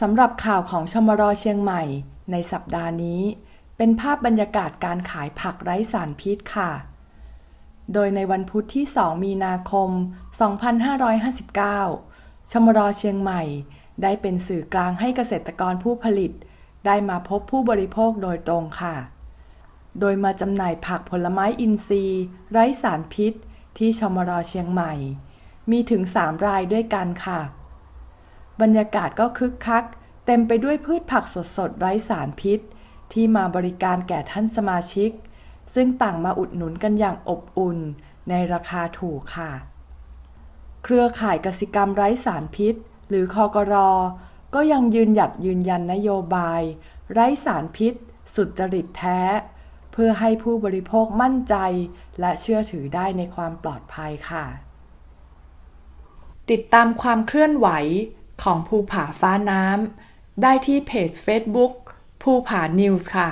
สำหรับข่าวของชมรเชียงใหม่ ในสัปดาห์นี้ เป็นภาพบรรยากาศการขายผักไร้สารพิษค่ะ โดยในวันพุธที่ 2 มีนาคม 2559 ชมรเชียงใหม่ ได้เป็นสื่อกลางให้เกษตรกรผู้ผลิต ได้มาพบผู้บริโภคโดยตรงค่ะ โดยมาจำหน่ายผักผลไม้อินทรีย์ ไร้สารพิษ ที่ชมรเชียงใหม่ มีถึง 3 รายด้วยกันค่ะ บรรยากาศก็คึกคัก เต็มไปด้วยพืชผักสดๆไร้สารพิษ ที่มาบริการแก่ท่านสมาชิก ซึ่งต่างมาอุดหนุนกันอย่างอบอุ่น ในราคาถูกค่ะ เครือข่ายกสิกรรมไร้สารพิษ หรือคอกรอก็ยังยืนหยัดยืนยันนโยบาย ไร้สารพิษ สุดจริตแท้ เพื่อให้ผู้บริโภคมั่นใจ และเชื่อถือได้ในความปลอดภัยค่ะ ติดตามความเคลื่อนไหว ของภูผาฟ้าน้ำได้ที่เพจ Facebook ภูผานิวส์ค่ะ